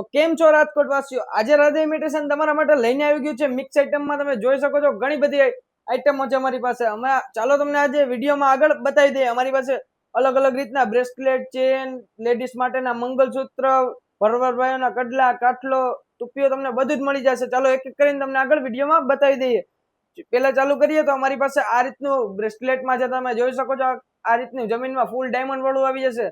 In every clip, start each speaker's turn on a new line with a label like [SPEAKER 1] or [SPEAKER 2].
[SPEAKER 1] તો કેમ છો રાજકોટ વાસીઓ આજે રાધે ઇમિટેશન તમારા માટે લઈને આવી ગયું છે. મિક્સ આઇટમમાં તમે જોઈ શકો છો ઘણી બધી આઇટમો છે અમારી પાસે. અમે ચાલો તમને આજે વિડીયોમાં આગળ બતાવી દઈએ. અમારી પાસે અલગ અલગ રીતના બ્રેસલેટ, ચેન, લેડીઝ માટેના મંગલસૂત્ર ભરવરભાઈઓના કડલા કાટલો ટૂપીઓ તમને બધું જ મળી જશે. ચાલો એક એક કરીને તમને આગળ વિડીયોમાં બતાવી દઈએ. પેલા ચાલુ કરીએ તો અમારી પાસે આ રીતનું બ્રેસલેટમાં છે તમે જોઈ શકો છો, આ રીતનું જમીનમાં ફૂલ ડાયમંડ વાળું આવી જશે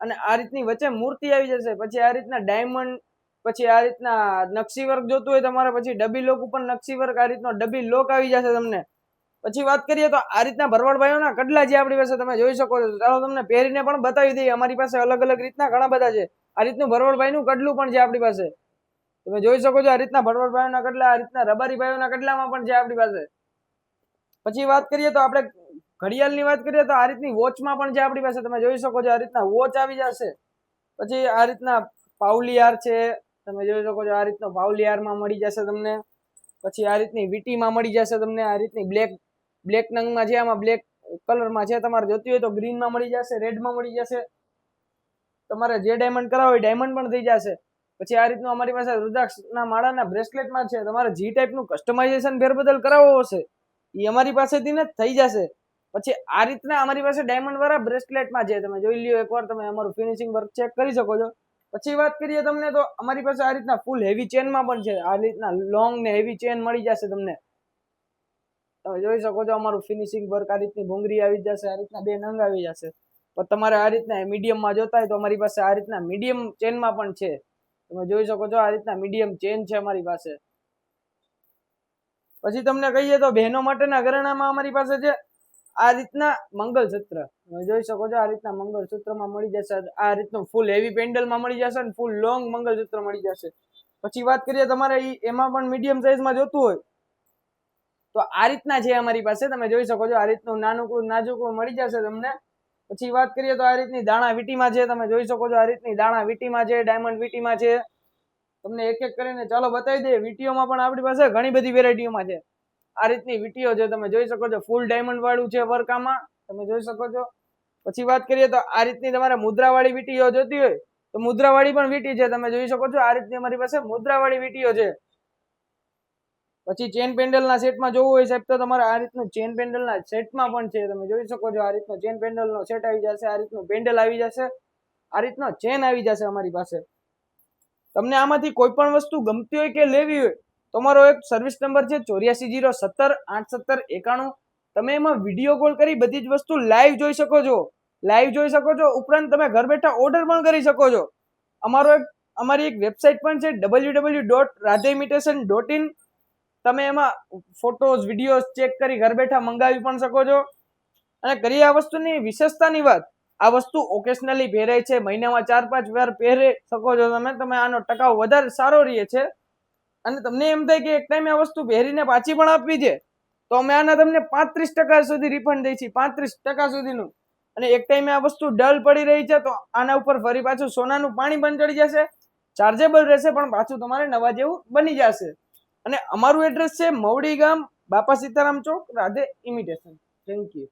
[SPEAKER 1] અને આ રીતની વચ્ચે મૂર્તિ આવી જશે. પછી આ રીતના ડાયમંડ પછી આ રીતના નકશી વર્ક જોતું હોય તમારે, પછી ડબી લોક ઉપર નકશી વર્ક આ રીતનો ડબી લોક આવી જશે તમને. પછી વાત કરીએ તો આ રીતના ભરવાડભાઈઓના કડલા જે આપણી પાસે તમે જોઈ શકો છો. ચાલો તમને પહેરીને પણ બતાવી દઈએ. અમારી પાસે અલગ અલગ રીતના ઘણા બધા છે. આ રીતનું ભરવાડભાઈનું કડલું પણ છે આપણી પાસે. તમે જોઈ શકો છો આ રીતના ભરવાડભાઈઓના કડલા, આ રીતના રબારીભાઈઓના કડલામાં પણ છે આપણી પાસે. પછી વાત કરીએ તો આપણે ઘડિયાળની વાત કરીએ તો આ રીતની વોચમાં પણ છે આપણી પાસે. તમે જોઈ શકો છો આ રીતના વોચ આવી જશે. પછી આ રીતના પાઉલિયાર છે. તમે જોઈ શકો છો આ રીતનો પાવલિયારમાં મળી જશે તમને. પછી આ રીતની વીટીમાં મળી જશે તમને. આ રીતની બ્લેક બ્લેક નંગમાં છે, આમાં બ્લેક કલરમાં છે. તમારે જોતી હોય તો ગ્રીનમાં મળી જશે, રેડમાં મળી જશે. તમારે જે ડાયમંડ કરાવો હોય ડાયમંડ પણ થઈ જશે. પછી આ રીતનું અમારી પાસે રુદ્રાક્ષના માળાના બ્રેસલેટમાં છે. તમારે જી ટાઈપનું કસ્ટમાઇઝેશન ફેરબદલ કરાવવો હશે. એ અમારી પાસેથી ને થઈ જશે. પછી આ રીતના અમારી પાસે ડાયમંડ વાળા બ્રેસલેટમાં છે. તમે જોઈ લ્યો એકવાર તમે અમારું ફિનિશિંગ વર્ક ચેક કરી શકો છો. પછી વાત કરીએ તમને તો અમારી પાસે આ રીતના ફૂલ હેવી ચેનમાં પણ છે. આ રીતના લોંગ ને હેવી ચેન મળી જશે તમને. તમે જોઈ શકો છો અમારું ફિનિશિંગ વર્ક આ રીતની ભૂંગળી આવી જશે, આ રીતના બે નંગ આવી જશે. પણ તમારે આ રીતના મીડિયમમાં જોતા હોય તો અમારી પાસે આ રીતના મીડિયમ ચેનમાં પણ છે. તમે જોઈ શકો છો આ રીતના મીડિયમ ચેન છે અમારી પાસે. પછી તમને કહીએ તો બહેનો માટેના ઘરેણામાં અમારી પાસે છે આ રીતના મંગલસૂત્ર જોઈ શકો છો આ રીતના મંગલસૂત્રમાં મળી જશે. આ રીતનું ફૂલ હેવી પેન્ડલમાં મળી જશે અને ફૂલ લોંગ મંગલસૂત્ર મળી જશે. પછી વાત કરીએ તમારે એમાં પણ મીડિયમ સાઇઝમાં જોતું હોય, તો આ રીતના છે અમારી પાસે. તમે જોઈ શકો છો આ રીતનું નાનકડું નાજુકડું મળી જશે તમને. પછી વાત કરીએ તો આ રીતની દાણા વીટીમાં છે. તમે જોઈ શકો છો આ રીતની દાણા વીટીમાં છે ડાયમંડ વીટીમાં છે. તમને એક એક કરીને ચાલો બતાવી દઈએ. વીટીઓમાં પણ આપણી પાસે ઘણી બધી વેરાયટીઓમાં છે. આ રીતની વીટીઓ છે તમે જોઈ શકો છો, ફૂલ ડાયમંડ વાળું છે વર્ક આમાં તમે જોઈ શકો છો. પછી વાત કરીએ તો આ રીતની તમારે મુદ્રાવાળી વીટીઓ જોતી હોય, તો મુદ્રાવાળી પણ વીટી છે, તમે જોઈ શકો છો, આ રીતની અમારી પાસે મુદ્રાવાળી વીટીઓ છે. પછી ચેન પેન્ડલના સેટમાં જોવું હોય સાહેબ, તો તમારે આ રીતનું ચેન પેન્ડલના સેટમાં પણ છે, તમે જોઈ શકો છો, આ રીતનો ચેન પેન્ડલનો સેટ આવી જશે, આ રીતનું પેન્ડલ આવી જશે, આ રીતનો ચેન આવી જશે અમારી પાસે. તમને આમાંથી કોઈ પણ વસ્તુ ગમતી હોય કે લેવી હોય તમારો એક સર્વિસ નંબર છે ચોર્યાસી જીરો સત્તર આઠ સત્તર એકાણું. તમે એમાં વીડિયો કોલ કરી બધી જ વસ્તુ લાઈવ જોઈ શકો છો. લાઈવ જોઈ શકો છો. ઉપરાંત તમે ઘર બેઠા ઓર્ડર પણ કરી શકો છો. અમારો એક, અમારી એક વેબસાઇટ પણ છે W W dot Radhe imitation dot in તમે એમાં ફોટોઝ વિડીયોઝ ચેક કરી ઘર બેઠા મંગાવી પણ શકો છો. અને કરી આ વસ્તુની વિશેષતાની વાત. આ વસ્તુ ઓકેશનલી પહેરાય છે. મહિનામાં ચાર પાંચ વાર પહેરી શકો છો તમે. તમે આનો ટકાવ વધારે સારો રહે છે. અને તમને એમ થાય કે એક ટાઈમે આ વસ્તુ પહેરીને પાછી પણ આપવી છે, તો અમે આના તમને પાંત્રીસ ટકા સુધી રિફંડ દઈએ છીએ, પાંત્રીસ ટકા સુધીનું. અને એક ટાઈમે આ વસ્તુ ડલ પડી રહી છે, તો આના ઉપર ફરી પાછું સોનાનું પાણી પણ ચડી જશે ચાર્જેબલ રહેશે, પણ પાછું તમારે નવા જેવું બની જશે. અને અમારું એડ્રેસ છે મવડી ગામ, બાપા સીતારામ ચોક, રાધે ઇમિટેશન થેન્ક યુ